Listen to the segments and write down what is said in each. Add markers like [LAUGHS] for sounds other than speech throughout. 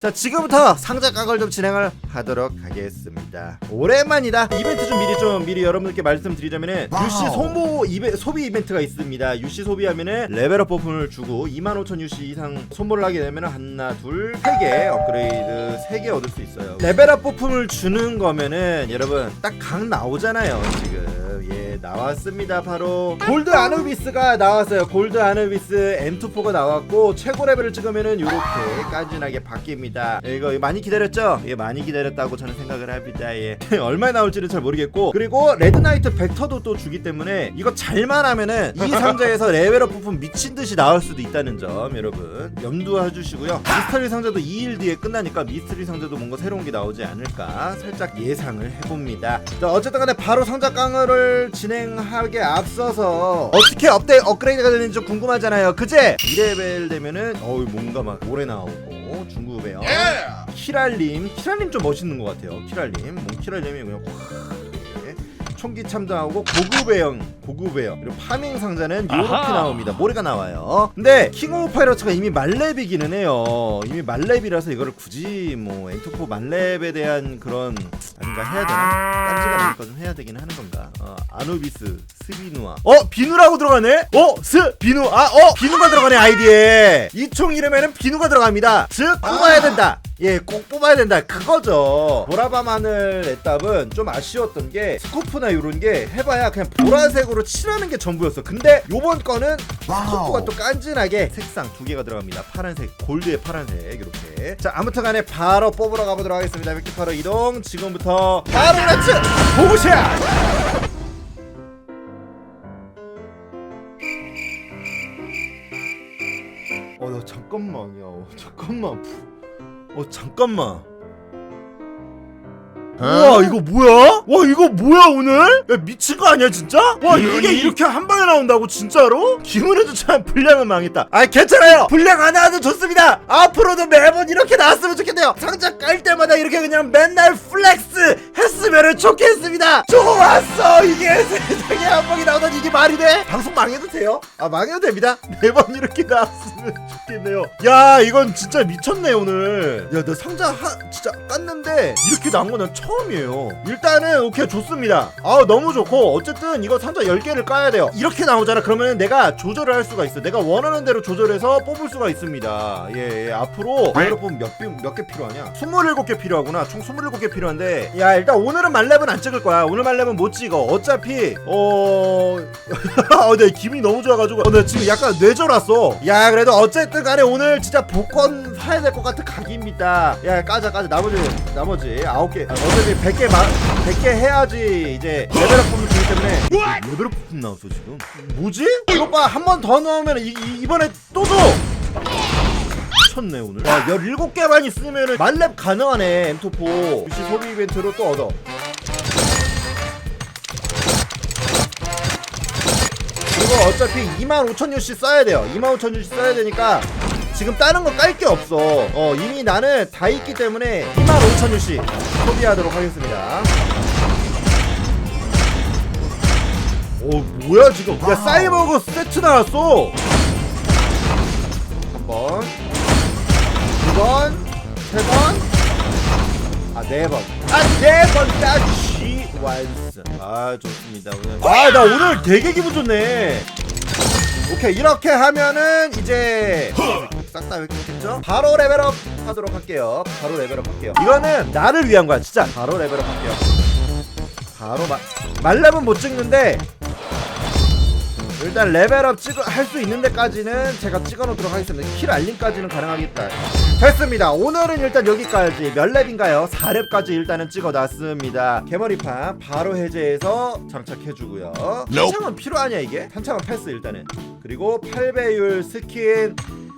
자 지금부터 상자 깡을 좀 진행을 하도록 하겠습니다. 오랜만이다. 이벤트 좀 미리 좀 미리 여러분들께 말씀드리자면은. 유씨 소모 이베, 소비 이벤트가 있습니다. 유씨 소비하면은 레벨업 버품을 주고 25,000 유씨 이상 소모를 하게 되면은 하나 둘 세 개 업그레이드 3개 얻을 수 있어요. 레벨업 버품을 주는 거면은 여러분 딱 각 나오잖아요 지금. 예 나왔습니다 바로. 골드 아누비스가 나왔어요. 골드 아누비스 M24가 나왔고 최고 레벨을 찍으면은 이렇게 깐진하게 바뀝니다 예, 이거 많이 기다렸죠? 예 많이 기다렸다고 저는 생각을 합니다. 예. [LAUGHS] 얼마에 나올지는 잘 모르겠고 그리고 레드나이트 벡터도 또 주기 때문에 이거 잘만 하면은 이 [LAUGHS] 상자에서 레벨업 부품 미친 듯이 나올 수도 있다는 점 여러분. 염두해 주시고요. 미스터리 상자도 2일 뒤에 끝나니까 미스터리 상자도 뭔가 새로운 게 나오지 않을까 살짝 예상을 해봅니다. 자 어쨌든 간에 바로 상자 깡을 진행하게 앞서서 어떻게 업데 업그레이드가 되는지 좀 궁금하잖아요. 그제? 2레벨 되면은 어우 뭔가 막 오래 나오고 중국어 배요. 키랄님 키랄님 좀 멋있는 것 같아요. 키랄님. 뭐 키랄님이 그냥 확 총기 참전하고 고급의형 고급의형 그리고 파밍 상자는 이렇게 아하. 나옵니다. 모래가 나와요. 근데 킹 오브 파이러츠가 이미 만렙이기는 해요. 이미 만렙이라서 이거를 굳이 뭐 엔토포 만렙에 대한 그런 아닌가 해야 되나? 딴지가 나니까 좀 해야 되긴 하는 건가? 어, 아누비스 스비누아. 어 비누라고 들어가네? 어 스 비누 아 어 비누가 들어가네 아이디에. 이 총 이름에는 비누가 들어갑니다. 즉 뽑아야 된다 예, 꼭 뽑아야 된다. 그거죠. 보라밤 하늘 애답은 좀 아쉬웠던 게 스코프나 이런 게 해봐야 그냥 보라색으로 칠하는 게 전부였어. 근데 요번 거는 스코프가 또 깐진하게 색상 두 개가 들어갑니다. 파란색, 골드의 파란색 이렇게. 자, 아무튼 간에 바로 뽑으러 가보도록 하겠습니다. 획기파로 이동. 지금부터 바로 렛츠 보고샷. 어, 나 잠깐만, 야, 어, 잠깐만. 어 잠깐만 우와 이거 뭐야? 와 이거 뭐야 오늘? 야 미친 거 아니야 진짜? 와 이게 이렇게 한 방에 나온다고 진짜로? 기분에도 참 분량은 망했다 아 괜찮아요 분량 안 나와도 좋습니다 앞으로도 매번 이렇게 나왔으면 좋겠네요 상자 깔 때마다 이렇게 그냥 맨날 플렉스 했으면 좋겠습니다. 좋았어! 이게 [LAUGHS] 세상에 한 방에 나오다니 이게 말이 돼? 방송 망해도 돼요? 아 망해도 됩니다. 매번 이렇게 나왔으면 좋겠네요. 야 이건 진짜 미쳤네 오늘. 야 나 상자 하, 진짜 깠는데 이렇게 나온 건난 처음이에요. 일단은 오케이 좋습니다. 아 너무 좋고 어쨌든 이거 상자 10개를 까야 돼요. 이렇게 나오잖아. 그러면 내가 조절을 할 수가 있어. 내가 원하는 대로 조절해서 뽑을 수가 있습니다. 예, 예 앞으로 여러분 몇개 필요하냐? 27개 필요하구나. 총 27개 필요한데 야 일단 오늘은 말렙은 안 찍을 거야. 오늘 말렙은 못 찍어. 어차피 어... [LAUGHS] 어, 내 기분이 너무 좋아가지고. 어, 나 지금 약간 뇌절 왔어. 야 그래도 어쨌든 간에 오늘 진짜 복권 사야 될 것 같은 각입니다. 야 까자 까자. 나머지 나머지 아홉 개. 아, 어차피 100개 마, 100개 해야지 이제 레벨업 부분 주기 때문에. 레벨업 부분 나왔어 지금? 뭐지? 이거 봐 한 번 더 넣으면 이, 이, 이번에 또 줘 미쳤네 오늘. 와 17개만 있으면 만렙 가능하네 엠토포 유시 소비 이벤트로 또 얻어. 그리고 어차피 25,000유씨 써야 돼요. 25,000유씨 써야 되니까 지금 다른 거 깔 게 없어. 어 이미 나는 다 있기 때문에 25,000유씨 소비하도록 하겠습니다. 오 뭐야 지금. 야 사이버그 세트 나왔어. 한번. 두 번 세 번 아, 네 번. 아, 네 번 따지 완스. 아, 좋습니다. 오늘. 아, 나 오늘 되게 기분 좋네. 오케이, 이렇게 하면은 이제 싹다 획득했죠? 바로 레벨업 하도록 할게요. 바로 레벨업 할게요. 이거는 나를 위한 거야, 진짜. 바로 레벨업 할게요. 바로 마, 말렙은 못 찍는데 일단 레벨업 찍어 할 수 있는 데까지는 제가 찍어 놓도록 하겠습니다. 킬 알림까지는 가능하겠다. 됐습니다. 오늘은 일단 여기까지 몇 렙인가요? 4렙까지 일단은 찍어 놨습니다. 개머리판 바로 해제해서 장착해 주고요. 탄창은 필요하냐 이게? 탄창은 패스 일단은. 그리고 8배율 스킨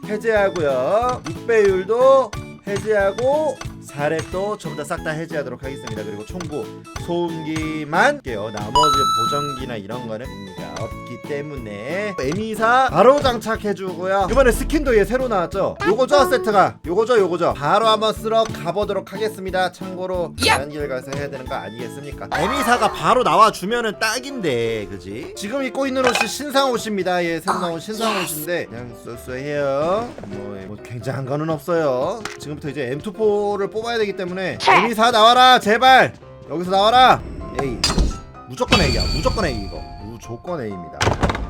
해제하고요. 6배율도 해제하고 사랩도 전부 다 싹 다 해제하도록 하겠습니다. 그리고 총구, 소음기만 게요. 나머지 보정기나 이런 거는 의미가 없기 때문에 에미사 바로 장착해주고요. 이번에 스킨도 얘 새로 나왔죠. 요거죠 세트가. 요거죠 요거죠. 바로 한번 쓸어 가보도록 하겠습니다. 참고로 다른 길 가서 해야 되는 거 아니겠습니까? 에미사가 바로 나와주면은 딱인데, 그지? 지금 입고 있는 옷이 신상 옷입니다. 예, 새로 나온 신상 옷인데 그냥 쏘쏘해요. 뭐, 뭐 굉장한 거는 없어요. 지금부터 이제 M24를 뽑 아야 되기 때문에 에미사 나와라 제발! 여기서 나와라. A. 무조건 A야 무조건 A 이거. 무조건 A입니다.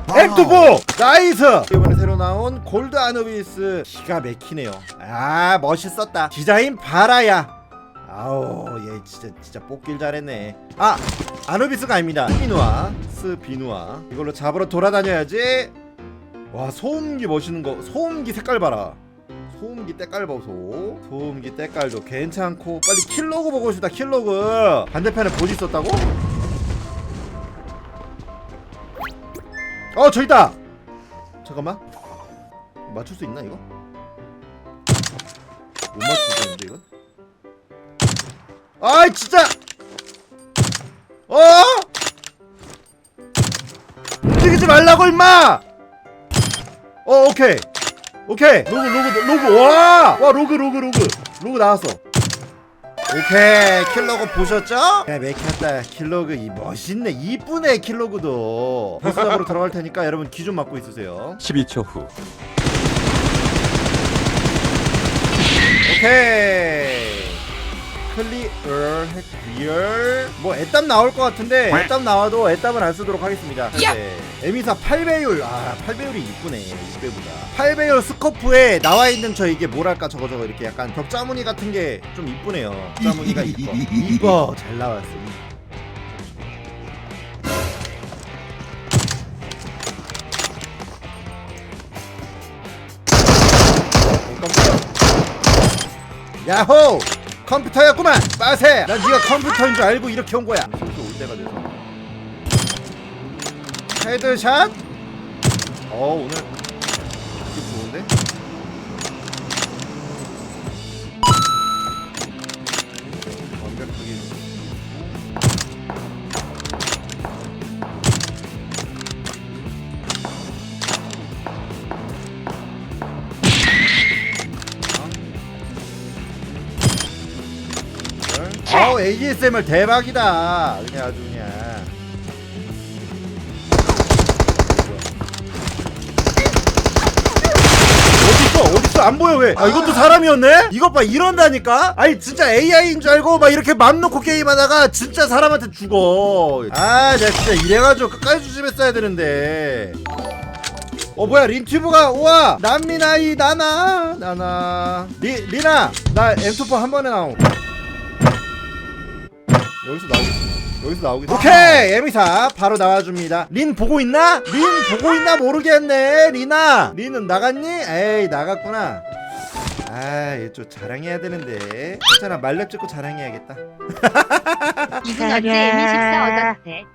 M24 나이스! 이번에 새로 나온 골드 아누비스. 기가 막히네요. 아 멋있었다. 디자인 바라야. 아우 얘 진짜 진짜 뽑길 잘했네. 아 아누비스가 아닙니다. 스비누아 스비누아. 이걸로 잡으러 돌아다녀야지. 와 소음기 멋있는 거 소음기 색깔 봐라 소음기 때깔 보소. 소음기 때깔도 괜찮고 빨리 킬로그 보고 싶다 킬로그. 반대편에 보지 있었다고? 어 저기 있다! 잠깐만. 맞출 수 있나 이거? 못 있는데 이건? 아이 진짜! 어? 움직이지 말라고 임마! 어 오케이 오케이. 로그 로그 로그. 와와 로그 로그 로그. 로그 나왔어. 오케이. 킬로그 보셨죠? 야 맥혔다. 킬로그 이 멋있네. 이쁘네 킬로그도. 보스업으로 들어갈 테니까 여러분 기좀 맞고 있으세요. 12초 후. 오케이 클리어 핵리얼 뭐 애답 나올 것 같은데 애답 나와도 애답은 안 쓰도록 하겠습니다. 네. 에미사 8배율. 아 8배율이 이쁘네 6배보다 8배율 스코프에 나와 있는 저 이게 뭐랄까 저거 저거 이렇게 약간 격자무늬 같은 게 좀 이쁘네요. 격자무늬가 이뻐. 이뻐 잘 나왔어. 야호! 컴퓨터였구만! 빠세! 난 네가 컴퓨터인 줄 알고 이렇게 온 거야. 슬슬 올 때가 돼서. 헤드샷? 어 오늘 느낌 좋은데? 어우 ASMR 대박이다. 그냥 아주 그냥. 어딨어? 어딨어? 안 보여 왜? 아 이것도 사람이었네? 이것 봐 이런다니까? 아니 진짜 AI인 줄 알고 막 이렇게 맘 놓고 게임하다가 진짜 사람한테 죽어. 아 내가 진짜 이래가지고 끝까지 조심했어야 되는데. 어 뭐야 린튜브가 우와! 난미나이 나나! 나나. 리, 리나 나 M2포 한 번에 나옴 여기서 나오겠지 여기서 나오겠지 오케이! 에미사 바로 나와줍니다. 린 보고 있나? 린 보고 있나 모르겠네. 리나! 린은 나갔니? 에이 나갔구나. 아얘 좀 자랑해야 되는데. 괜찮아 말렙 찍고 자랑해야겠다 [LAUGHS] 이분 언제 M14 얻었대?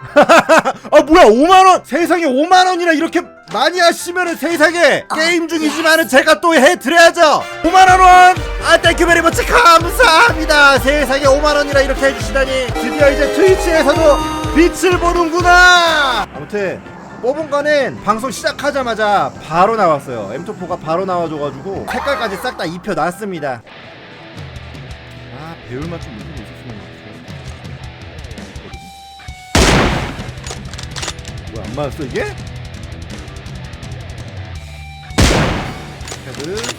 아 뭐야 5만원 세상에 5만원이나 이렇게 많이 하시면은 세상에 게임 중이지만은 제가 또 해드려야죠. 5만원. 아 땡큐 베리 머치 감사합니다. 세상에 5만원이나 이렇게 해주시다니 드디어 이제 트위치에서도 빛을 보는구나. 아무튼 뽑은 거는 방송 시작하자마자 바로 나왔어요. M24가 바로 나와줘가지고 색깔까지 싹 다 입혀놨습니다. 아 배울만 좀 있었 뭐야 안 맞았어 이게? 헤드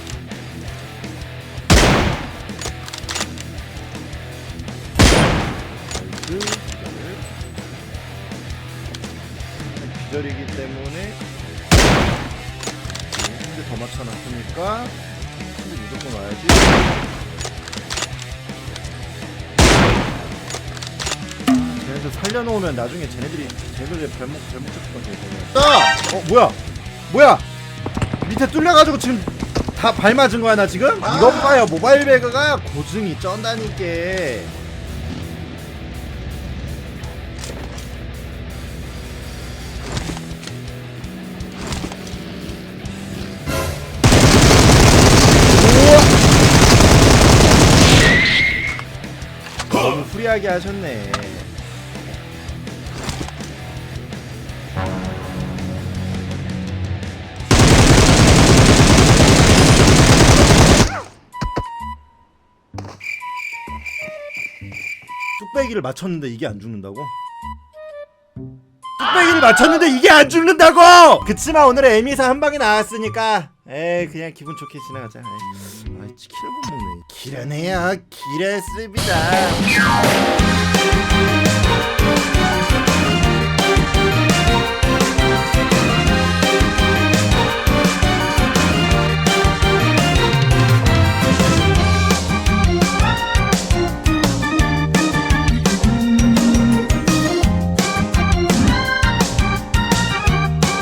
나이스 기절. 기절이기 때문에 한대 더 맞춰놨으니까 한대 무조건 와야지 아, 쟤네들 살려놓으면 나중에 쟤네들이 쟤네들의 발목 발목 잡힐 건데 어 뭐야? 뭐야? 밑에 뚫려가지고 지금 다 발 맞은 거야 나 지금? 이것 봐요 모바일 배그가 고증이 쩐다니까. 너무 후리하게 하셨네. 뚝배기를 맞췄는데 이게 안 죽는다고? 뚝배기를 맞췄는데 이게 안 죽는다고! 그치만 오늘은 에미사 한 방이 나왔으니까 에이 그냥 기분 좋게 지나가자 에이. 아 치킨을 못 먹네 기라네요 기랬습니다